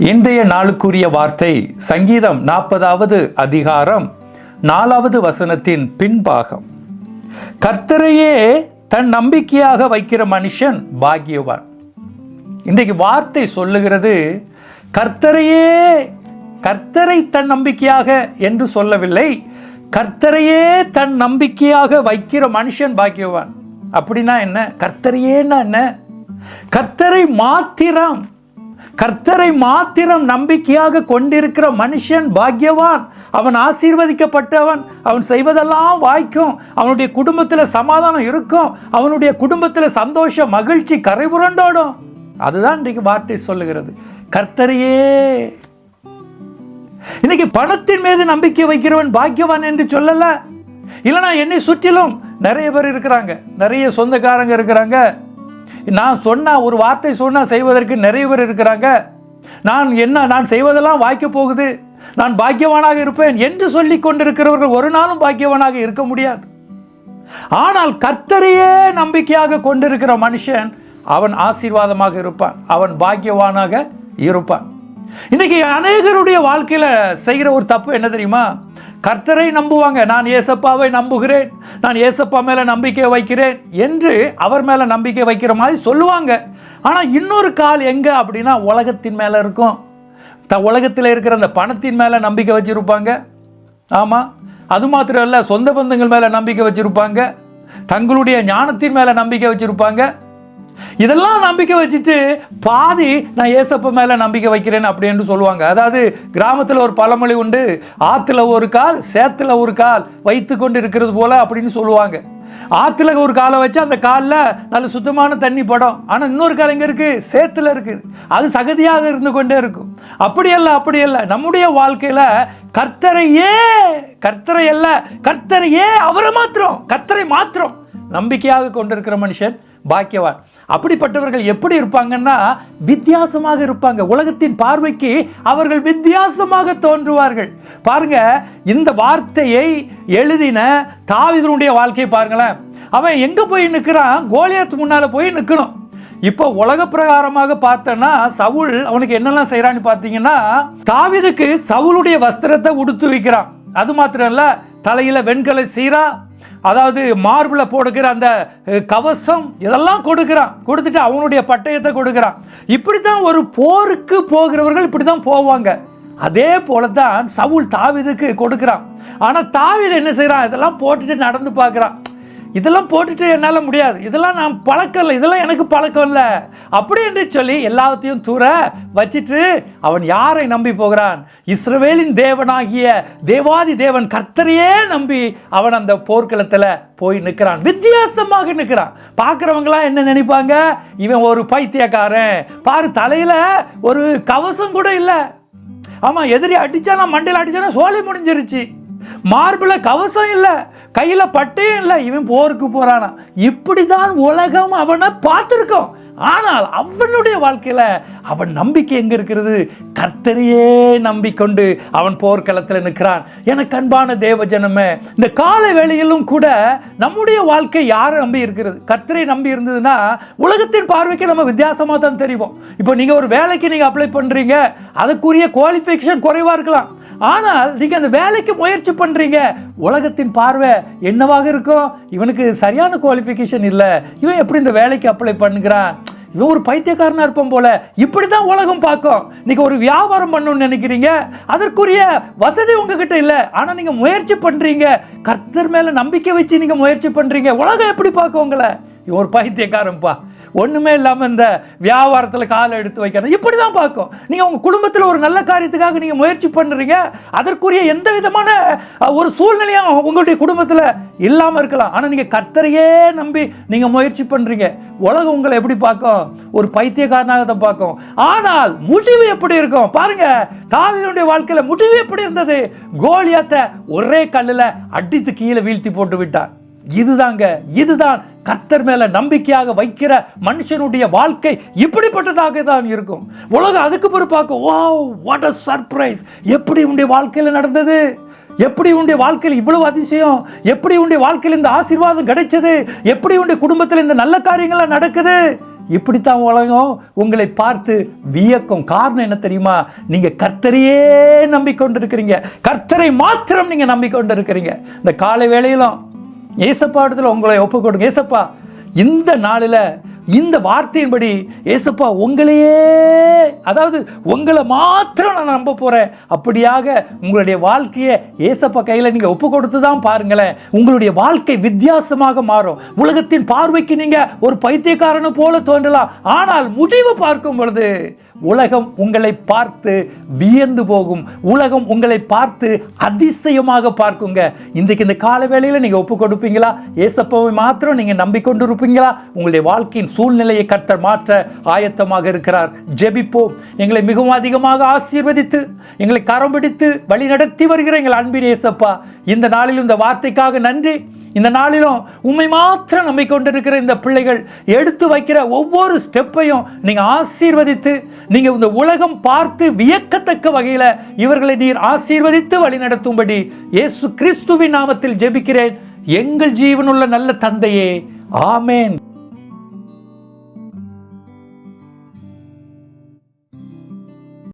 இன்றைய நாளுக்குரிய வார்த்தை சங்கீதம் நாற்பதாவது அதிகாரம் நாலாவது வசனத்தின் பின்பாகம். கர்த்தரையே தன் நம்பிக்கையாக வைக்கிற மனுஷன் பாக்கியவான். இன்றைக்கு வார்த்தை சொல்லுகிறது கர்த்தரையே கர்த்தரை தன் நம்பிக்கையாக என்று சொல்லவில்லை கர்த்தரையே தன் நம்பிக்கையாக வைக்கிற மனுஷன் பாக்கியவான். அப்படின்னா என்ன? கர்த்தரையேன்னா என்ன? கர்த்தரை மாத்திரம் கர்த்தரை மாத்திரம் நம்பிக்கையாக கொண்டிருக்கிற மனுஷன் பாக்கியவான். அவன் ஆசீர்வதிக்கப்பட்டவன். அவன் செய்வதெல்லாம் வாய்க்கும். அவனுடைய குடும்பத்தில் சமாதானம் இருக்கும். அவனுடைய குடும்பத்தில் சந்தோஷ மகிழ்ச்சி கரை புரண்டோடும். அதுதான் இன்றைக்கு வார்த்தை சொல்லுகிறது. கர்த்தரையே இன்னைக்கு பணத்தின் மீது நம்பிக்கை வைக்கிறவன் பாக்கியவான் என்று சொல்லல. இல்லைனா என்னை சுற்றிலும் நிறைய பேர் இருக்கிறாங்க. நிறைய சொந்தக்காரங்க இருக்கிறாங்க. நான் சொன்னால் ஒரு வார்த்தை சொன்னால் செய்வதற்கு நிறைய பேர் இருக்கிறாங்க. நான் என்ன நான் செய்வதெல்லாம் வாய்க்க போகுது. நான் பாக்கியவானாக இருப்பேன் என்று சொல்லி கொண்டிருக்கிறவர்கள் ஒரு நாளும் பாக்கியவானாக இருக்க முடியாது. ஆனால் கர்த்தரையே நம்பிக்கையாக கொண்டிருக்கிற மனுஷன் அவன் ஆசீர்வாதமாக இருப்பான். அவன் பாக்கியவானாக இருப்பான். இன்னைக்கு அநேகருடைய வாழ்க்கையில் செய்கிற ஒரு தப்பு என்ன தெரியுமா? கர்த்தரை நம்புவாங்க. நான் ஏசப்பாவை நம்புகிறேன். நான் ஏசப்பா மேலே நம்பிக்கை வைக்கிறேன் என்று அவர் மேலே நம்பிக்கை வைக்கிற மாதிரி சொல்லுவாங்க. ஆனால் இன்னொரு கால் எங்கே அப்படின்னா உலகத்தின் மேலே இருக்கும். த உலகத்தில் இருக்கிற அந்த பணத்தின் மேலே நம்பிக்கை வச்சுருப்பாங்க. ஆமாம் அது மாத்திரம் இல்லை சொந்த பந்தங்கள் மேலே நம்பிக்கை வச்சுருப்பாங்க. தங்களுடைய ஞானத்தின் மேலே நம்பிக்கை வச்சுருப்பாங்க. இதெல்லாம் நம்பிக்கை வச்சுட்டு பாதி நான் ஏசப்ப மேலே நம்பிக்கை வைக்கிறேன் அப்படின்னு சொல்லுவாங்க. அதாவது கிராமத்தில் ஒரு பழமொழி உண்டு ஆற்றுல ஒரு கால் சேத்துல ஒரு கால் வைத்து கொண்டு இருக்கிறது போல அப்படின்னு சொல்லுவாங்க. ஆற்றுல ஒரு காலை வச்சு அந்த காலில் நல்ல சுத்தமான தண்ணி படம். ஆனால் இன்னொரு கால் எங்கே இருக்குது சேத்துல இருக்குது அது சகதியாக இருந்து கொண்டே இருக்கும். அப்படியல்ல அப்படியல்ல நம்முடைய வாழ்க்கையில் கர்த்தரையே கர்த்தரை அல்ல கர்த்தரையே அவரை மாத்திரம் கர்த்தரை மாத்திரம் நம்பிக்கையாக கொண்டிருக்கிற மனுஷன் பாக்கியவான். அப்படிப்பட்டவர்கள் எப்படி இருப்பாங்கன்னா வித்தியாசமாக இருப்பாங்க. உலகத்தின் பார்வைக்கு அவர்கள் வித்தியாசமாக தோன்றுவார்கள். பாருங்க இந்த வார்த்தையை எழுதின தாவிதனுடைய வாழ்க்கையை பாருங்களேன். அவன் எங்க போய் நிற்கிறான் கோலியாத் முன்னால போய் நிற்கணும் இப்போ உலக பிரகாரமாக பார்த்தோன்னா சவுல் அவனுக்கு என்னெல்லாம் செய்கிறான்னு பார்த்தீங்கன்னா தாவிதுக்கு சவுளுடைய வஸ்திரத்தை உடுத்து வைக்கிறான். அது மாத்திரம் இல்லை தலையில் வெண்கல சீரா அதாவது மார்பில் போடுகிற அந்த கவசம் இதெல்லாம் கொடுக்குறான். கொடுத்துட்டு அவனுடைய பட்டயத்தை கொடுக்குறான். இப்படி தான் ஒரு போருக்கு போகிறவர்கள் இப்படி தான் போவாங்க. அதே போல தான் சவுல் தாவிதுக்கு கொடுக்குறான். ஆனால் தாவீது என்ன செய்கிறான் இதெல்லாம் போட்டுட்டு நடந்து பார்க்குறான். இதெல்லாம் போட்டுட்டு என்னால் முடியாது. இதெல்லாம் நான் பழக்கம் இல்லை. இதெல்லாம் எனக்கு பழக்கம் இல்லை. அப்படி என்று சொல்லி எல்லாத்தையும் தூர வச்சிட்டு அவன் யாரை நம்பி போகிறான்? இஸ்ரவேலின் தேவனாகிய தேவாதி தேவன் கர்த்தரையே நம்பி அவன் அந்த போர்க்களத்தில் போய் நிற்கிறான். வித்தியாசமாக நிற்கிறான். பார்க்குறவங்களாம் என்ன நினைப்பாங்க? இவன் ஒரு பைத்தியக்காரன். பாரு தலையில் ஒரு கவசம் கூட இல்லை. ஆமாம் எதிரி அடித்தானா மண்டையில் அடித்தானா சோலை முடிஞ்சிருச்சு. மார்பில் கவசம் இல்லை. கையில் பட்டையும் இல்லை இவன் போருக்கு போகிறானா இப்படி தான் உலகம் அவனை பார்த்துருக்கோம். ஆனால் அவனுடைய வாழ்க்கையில் அவன் நம்பிக்கை எங்கே இருக்கிறது? கர்த்தரையே நம்பிக்கொண்டு அவன் போர்க்களத்தில் நிற்கிறான். எனக்கு அன்பான தேவ ஜனமே இந்த கால வேளையிலும் கூட நம்முடைய வாழ்க்கை யாரை நம்பி இருக்கிறது? கர்த்தரை நம்பி இருந்ததுன்னா உலகத்தின் பார்வைக்கு நம்ம வித்தியாசமாக தான் தெரியும் இப்போ நீங்கள் ஒரு வேலைக்கு நீங்கள் அப்ளை பண்ணுறீங்க அதுக்குரிய குவாலிஃபிகேஷன் குறைவாக இருக்கலாம். ஆனால் நீங்கள் அந்த வேலைக்கு முயற்சி பண்ணுறீங்க உலகத்தின் பார்வை என்னவாக இருக்கும் இவனுக்கு சரியான குவாலிஃபிகேஷன் இல்லை. இவன் எப்படி இந்த வேலைக்கு அப்ளை பண்ணுகிறான்? இவன் ஒரு பைத்தியக்காரனாக இருப்போம் போல. இப்படி தான் உலகம் பார்க்கும். நீங்க ஒரு வியாபாரம் பண்ணணும்னு நினைக்கிறீங்க. அதற்குரிய வசதி உங்ககிட்ட இல்லை. ஆனால் நீங்கள் முயற்சி பண்ணுறீங்க கர்த்தர் மேலே நம்பிக்கை வச்சு நீங்கள் முயற்சி பண்ணுறீங்க உலகம் எப்படி பார்க்கும் உங்களை? இவன் ஒரு பைத்தியக்காரன்ப்பா. ஒன்றுமே இல்லாமல் இந்த வியாபாரத்தில் காலை எடுத்து வைக்கிறது. இப்படி தான் பார்க்கும். நீங்கள் உங்கள் குடும்பத்தில் ஒரு நல்ல காரியத்துக்காக நீங்கள் முயற்சி பண்ணுறீங்க அதற்குரிய எந்த விதமான ஒரு சூழ்நிலையும் உங்களுடைய குடும்பத்தில் இல்லாமல் இருக்கலாம். ஆனால் நீங்கள் கர்த்தரையே நம்பி நீங்கள் முயற்சி பண்ணுறீங்க உலகம் உங்களை எப்படி பார்க்கும்? ஒரு பைத்தியக்காரனாக தான் பார்க்கும். ஆனால் முடிவு எப்படி இருக்கும்? பாருங்க தாவிதனுடைய வாழ்க்கையில் முடிவு எப்படி இருந்தது? கோலியாத்த ஒரே கல்லில் அடித்து கீழே வீழ்த்தி போட்டு விட்டான். இதுதாங்க இதுதான் கர்த்தர் மேல நம்பிக்கையாக வைக்கிற மனுஷனுடைய வாழ்க்கை இப்படிப்பட்டதாக தான் இருக்கும். உலகம் அதுக்கு பிறகு ஓ வாட் அ சர்ப்ரைஸ் எப்படி உன்னுடைய வாழ்க்கையில் நடந்தது? எப்படி உன்னுடைய வாழ்க்கையில் இவ்வளவு அதிசயம்? எப்படி உன்னுடைய வாழ்க்கையில் இந்த ஆசீர்வாதம் கிடைச்சது? எப்படி உன்னுடைய குடும்பத்தில் இந்த நல்ல காரியங்கள்லாம் நடக்குது? இப்படித்தான் உலகம் உங்களை பார்த்து வியக்கும். காரணம் என்ன தெரியுமா? நீங்க கர்த்தரையே நம்பிக்கொண்டிருக்கிறீங்க. கர்த்தரை மாத்திரம் நீங்க நம்பிக்கொண்டிருக்கிறீங்க. இந்த காலை வேளையிலும் ஏசப்பா இடத்துல உங்களை ஒப்பு கொடுங்க ஏசப்பா இந்த நாளில் இந்த வார்த்தையின்படி ஏசப்பா உங்களையே அதாவது உங்களை மாத்திரம் நான் நம்ப போறேன். அப்படியாக உங்களுடைய வாழ்க்கையை ஏசப்பா கையில் நீங்கள் ஒப்பு கொடுத்து தான் பாருங்களேன். உங்களுடைய வாழ்க்கை வித்தியாசமாக மாறும். உலகத்தின் பார்வைக்கு நீங்க ஒரு பைத்தியக்காரனு போல தோன்றலாம். ஆனால் முடிவு பார்க்கும் பொழுது உலகம் உங்களை பார்த்து வியந்து போகும். உலகம் உங்களை பார்த்து அதிசயமாக பார்க்குங்க. இன்றைக்கு இந்த கால வேளையில் நீங்கள் ஒப்பு கொடுப்பீங்களா? ஏசப்பாவை மாத்திரம் நீங்கள் நம்பிக்கொண்டு இருப்பீங்களா உங்களுடைய வாழ்க்கையின் சூழ்நிலையை கர்த்தர் மாற்ற ஆயத்தமாக இருக்கிறார். ஜெபிப்போம். எங்களை மிகவும் அதிகமாக ஆசீர்வதித்து எங்களை கரம் பிடித்து வழி நடத்தி வருகிற எங்கள் அன்பின் ஏசப்பா இந்த நாளிலும் இந்த வார்த்தைக்காக நன்றி. இந்த நாளிலும் உண்மை மாத்திரம் நம்பிக்கொண்டிருக்கிற இந்த பிள்ளைகள் எடுத்து வைக்கிற ஒவ்வொரு ஸ்டெப்பையும் நீங்கள் ஆசீர்வதித்து நீங்கள் இந்த உலகம் பார்த்து வியக்கத்தக்க வகையில் இவர்களை நீர் ஆசீர்வதித்து வழிநடத்தும்படி இயேசு கிறிஸ்துவின் நாமத்தில் ஜெபிக்கிறேன். எங்கள் ஜீவனுள்ள நல்ல தந்தையே. ஆமேன்.